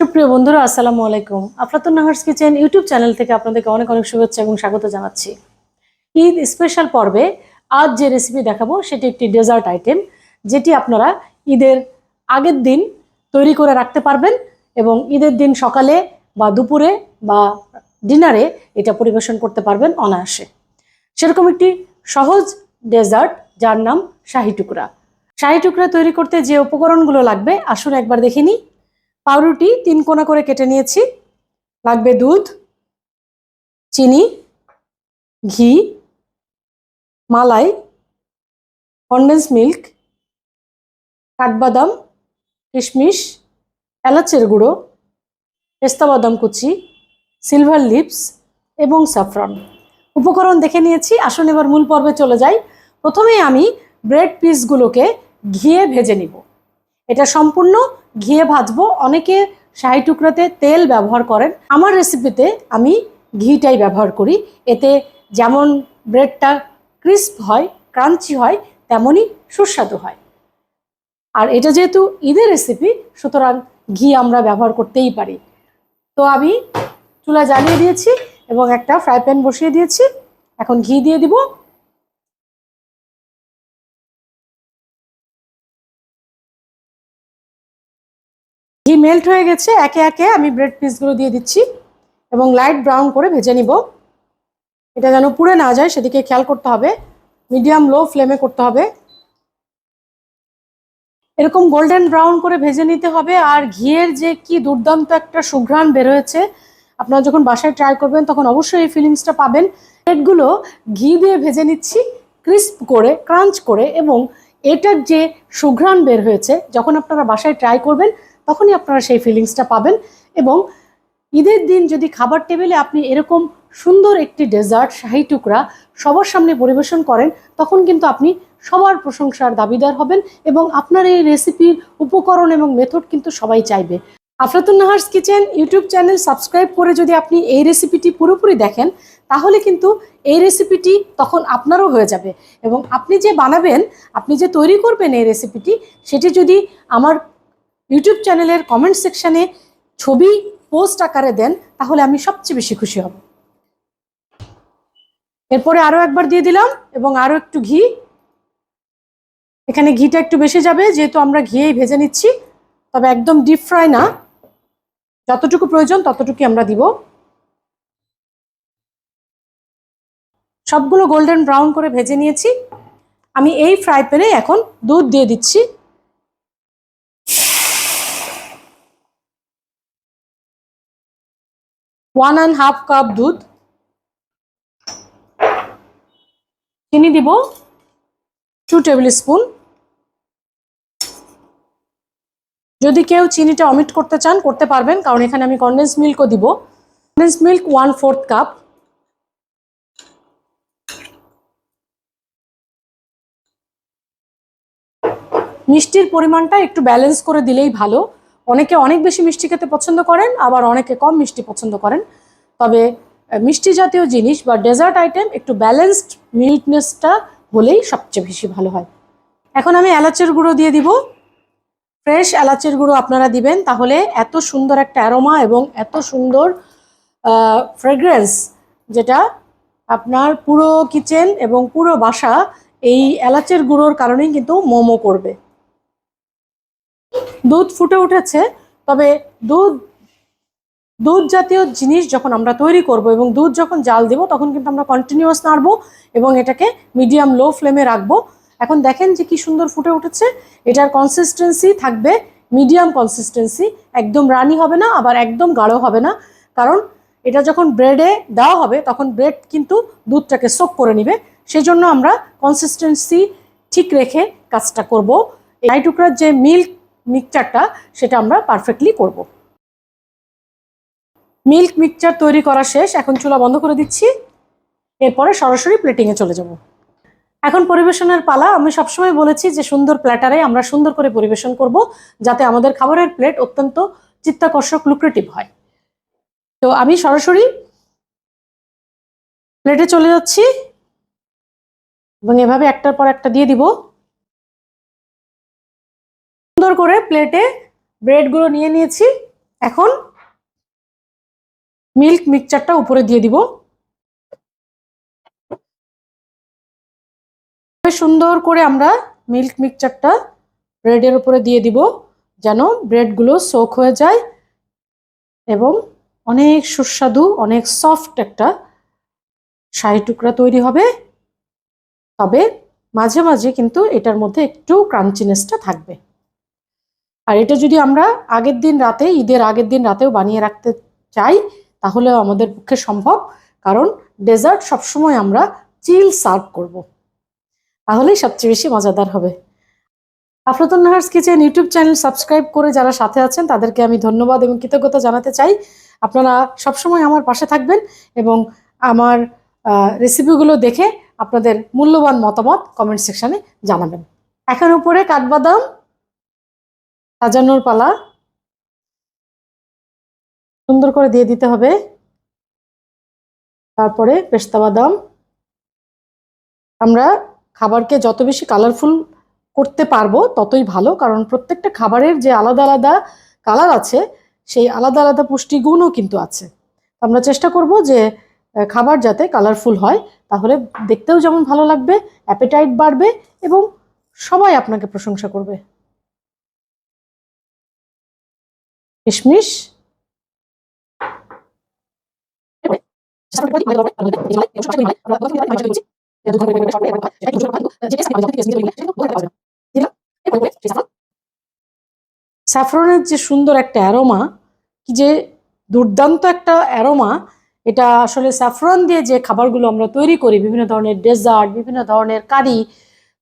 সুপ্রিয় বন্ধুরা, আসসালামু আলাইকুম। Aflatun Nahar's kitchen YouTube channel থেকে আপনাদেরকে অনেক অনেক শুভেচ্ছা এবং স্বাগত জানাচ্ছি। ঈদ স্পেশাল পর্বে আজ যে রেসিপি দেখাবো, সেটি একটি ডেজার্ট আইটেম যেটি আপনারা ঈদের আগের দিন তৈরি করে রাখতে পারবেন এবং ঈদের দিন সকালে বা দুপুরে বা ডিনারে এটা পরিবেশন করতে পারবেন অনায়াসে। সেরকম একটি সহজ ডেজার্ট যার নাম শাহি টুকরা। শাহি টুকরা তৈরি করতে যে উপকরণগুলো লাগবে, আসুন একবার দেখে নিই। পাউরুটি তিন কোনা করে কেটে নিয়েছি। লাগবে দুধ, চিনি, ঘি, মালাই কন্ডেন্স মিল্ক কাঠবাদাম, কিশমিশ, এলাচের গুঁড়ো, পেস্তা বাদাম কুচি সিলভার লিপস এবং স্যাফরন উপকরণ দেখে নিয়েছি, আসুন এবার মূল পর্বে চলে যাই। প্রথমেই আমি ব্রেড পিসগুলোকে ঘিয়ে ভেজে নিব। এটা সম্পূর্ণ ঘিয়ে ভাজবো। অনেকে শাহি টুকরাতে তেল ব্যবহার করেন। আমার রেসিপিতে আমি ঘিটাই ব্যবহার করি। এতে যেমন ব্রেডটা ক্রিস্প হয় ক্রাঞ্চি হয়, তেমনই সুস্বাদু হয়। আর এটা যেহেতু ঈদের রেসিপি সুতরাং ঘি আমরা ব্যবহার করতেই পারি। তো আমি চুলা জ্বালিয়ে দিয়েছি এবং একটা ফ্রাই প্যান বসিয়ে দিয়েছি। এখন ঘি দিয়ে দিব। ঘি মেল্ট হয়ে গেছে, একে একে আমি ব্রেড পিসগুলো দিয়ে দিচ্ছি এবং লাইট ব্রাউন করে ভেজে নিব। এটা যেন পুড়ে না যায়, সেদিকে খেয়াল করতে হবে। মিডিয়াম লো ফ্লেমে করতে হবে। এরকম গোল্ডেন ব্রাউন করে ভেজে নিতে হবে আর ঘিয়ের যে কি দুর্দান্ত একটা সুঘ্রাণ বের হয়েছে, আপনারা যখন বাসায় ট্রাই করবেন, তখন অবশ্যই এই ফিলিংসটা পাবেন। ব্রেডগুলো ঘি দিয়ে ভেজে নিচ্ছি ক্রিস্প করে ক্রাঞ্চ করে এবং এটার যে সুঘ্রাণ বের হয়েছে, যখন আপনারা বাসায় ট্রাই করবেন তখনই আপনারা সেই ফিলিংসটা পাবেন এবং ঈদের দিন যদি খাবার টেবিলে আপনি এরকম সুন্দর একটি ডেজার্ট শাহি টুকরা সবার সামনে পরিবেশন করেন, তখন কিন্তু আপনি সবার প্রশংসার দাবিদার হবেন এবং আপনার এই রেসিপির উপকরণ এবং মেথড কিন্তু সবাই চাইবে। Afratun Nahar's kitchen YouTube channel subscribe করে যদি আপনি এই রেসিপিটি পুরোপুরি দেখেন, তাহলে কিন্তু এই রেসিপিটি তখন আপনারও হয়ে যাবে এবং আপনি যে বানাবেন, আপনি যে তৈরি করবেন এই রেসিপিটি সেটি যদি আমার ইউটিউব চ্যানেলের কমেন্ট সেকশানে ছবি পোস্ট আকারে দেন, তাহলে আমি সবচেয়ে বেশি খুশি হব। এরপরে আরও একবার দিয়ে দিলাম এবং আরও একটু ঘি। এখানে ঘিটা একটু বেশি যাবে, যেহেতু আমরা ঘিয়েই ভেজে নিচ্ছি, তবে একদম ডিপ ফ্রাই না। যতটুকু প্রয়োজন ততটুকুই আমরা দিব। সবগুলো গোল্ডেন ব্রাউন করে ভেজে নিয়েছি। আমি এই ফ্রাই প্যানে এখন দুধ দিয়ে দিচ্ছি। ওয়ান অ্যান্ড হাফ কাপ দুধ। চিনি দিব। টু টেবিল স্পুন যদি কেউ চিনিটা অমিট করতে চান, করতে পারবেন, কারণ এখানে আমি কন্ডেন্স মিল্কও দিব। Condense milk one fourth cup মিষ্টির পরিমাণটা একটু ব্যালেন্স করে দিলেই ভালো। অনেকে অনেক বেশি মিষ্টি খেতে পছন্দ করেন, আবার অনেকে কম মিষ্টি পছন্দ করেন। তবে মিষ্টি জাতীয় জিনিস বা ডেজার্ট আইটেম একটু ব্যালেন্সড মিল্কনেসটা হলেই সবচেয়ে বেশি ভালো হয়। এখন আমি এলাচের গুঁড়ো দিয়ে দিব। ফ্রেশ এলাচের গুঁড়ো আপনারা দিবেন, তাহলে এত সুন্দর একটা অ্যারোমা এবং এত সুন্দর ফ্রেগ্রেন্স যেটা আপনার পুরো কিচেন এবং পুরো বাসা এই এলাচের গুঁড়োর কারণেই কিন্তু মোমো করবে। দুধ ফুটে উঠেছে, তবে দুধ দুধ জাতীয় জিনিস যখন আমরা তৈরি করব এবং দুধ যখন জাল দেব, তখন কিন্তু আমরা কন্টিনিউয়াস নাড়বো এবং এটাকে মিডিয়াম লো ফ্লেমে রাখব। এখন দেখেন যে কি সুন্দর ফুটে উঠেছে। এটার কনসিস্টেন্সি থাকবে মিডিয়াম কনসিস্টেন্সি একদম রানি হবে না, আবার একদম গাঢ় হবে না। কারণ এটা যখন ব্রেডে দেওয়া হবে, তখন ব্রেড কিন্তু দুধটাকে সোক করে নিবে। সেই জন্য আমরা কনসিস্টেন্সি ঠিক রেখে কাজটা করব। এই টুকরার যে মিল্ক মিক্সচারটা সেটা আমরা পারফেক্টলি করব। মিল্ক মিক্সচার তৈরি করা শেষ, এখন চুলা বন্ধ করে দিচ্ছি। এরপরে সরাসরি প্লেটিংয়ে চলে যাব। এখন পরিবেশনের পালা, আমি সবসময় বলেছি যে সুন্দর প্ল্যাটারে আমরা সুন্দর করে পরিবেশন করব, যাতে আমাদের খাবারের প্লেট অত্যন্ত চিত্তাকর্ষক লুক্রেটিভ হয়। তো আমি সরাসরি প্লেটে চলে যাচ্ছি এবং এভাবে একটার পর একটা দিয়ে দিব। সুন্দর করে প্লেটে ব্রেডগুলো নিয়ে নিয়েছি। এখন মিল্ক মিক্সচারটা উপরে দিয়ে দিব। সুন্দর করে আমরা মিল্ক মিক্সচারটা ব্রেডের উপরে দিয়ে দিব, যেন ব্রেডগুলো সোক হয়ে যায় এবং অনেক সুস্বাদু, অনেক সফট একটা শাহি টুকরা তৈরি হবে। তবে মাঝে মাঝে কিন্তু এটার মধ্যে একটু ক্রাঞ্চিনেসটা থাকবে। আর এটা যদি আমরা আগের দিন রাতে, ঈদের আগের দিন রাতেও বানিয়ে রাখতে চাই তাহলেও আমাদের পক্ষে সম্ভব। কারণ ডেজার্ট সবসময় আমরা চিল সার্ভ করব। তাহলেই সবচেয়ে বেশি মজাদার হবে। Aflatun Nahar's kitchen YouTube channel subscribe করে যারা সাথে আছেন, তাদেরকে আমি ধন্যবাদ এবং কৃতজ্ঞতা জানাতে চাই। আপনারা সবসময় আমার পাশে থাকবেন এবং আমার রেসিপিগুলো দেখে আপনাদের মূল্যবান মতামত কমেন্ট সেকশানে জানাবেন। এখন উপরে কাঠবাদাম সাজানোর পালা। সুন্দর করে দিয়ে দিতে হবে। তারপরে পেস্তা বাদাম। আমরা খাবারকে যত বেশি কালারফুল করতে পারব, ততই ভালো, কারণ প্রত্যেকটা খাবারের যে আলাদা আলাদা কালার আছে, সেই আলাদা আলাদা পুষ্টিগুণও কিন্তু আছে। আমরা চেষ্টা করব যে খাবার যাতে কালারফুল হয়, তাহলে দেখতেও যেমন ভালো লাগবে অ্যাপেটাইট বাড়বে এবং সবাই আপনাকে প্রশংসা করবে। কিশমিশ। স্যাফরনের যে সুন্দর একটা অ্যারোমা, কি যে দুর্দান্ত একটা অ্যারোমা, এটা আসলে স্যাফরন দিয়ে যে খাবারগুলো আমরা তৈরি করি, বিভিন্ন ধরনের ডেজার্ট, বিভিন্ন ধরনের কারি,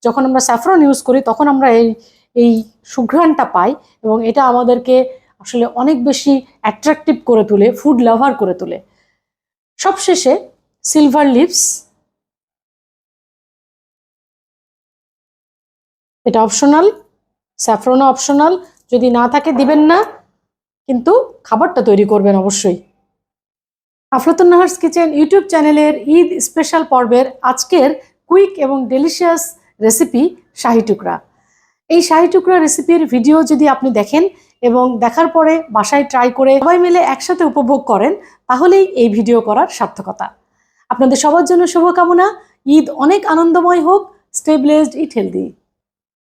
যখন আমরা স্যাফরন ইউজ করি, তখন আমরা এই এই সুঘ্রাণটা পাই এবং এটা আমাদেরকে আসলে অনেক বেশি অ্যাট্রাকটিভ করে তোলে ফুড লাভার করে তোলে। সবশেষে সিলভার লিপস এটা অপশনাল স্যাফরনও অপশনাল যদি না থাকে দিবেন না, কিন্তু খাবারটা তৈরি করবেন অবশ্যই। আফলাতুন নাহার্স কিচেন ইউটিউব চ্যানেলের ঈদ স্পেশাল পর্বের আজকের কুইক এবং ডেলিশিয়াস রেসিপি শাহি টুকরা। এই শাহি টুকরা রেসিপির ভিডিও যদি আপনি দেখেন এবং দেখার পরে বাসায় ট্রাই করে সবাই মিলে একসাথে উপভোগ করেন, তাহলেই এই ভিডিও করার সার্থকতা। আপনাদের সবার জন্য শুভকামনা। ঈদ অনেক আনন্দময় হোক। স্টেবলেসড ইট হেলদি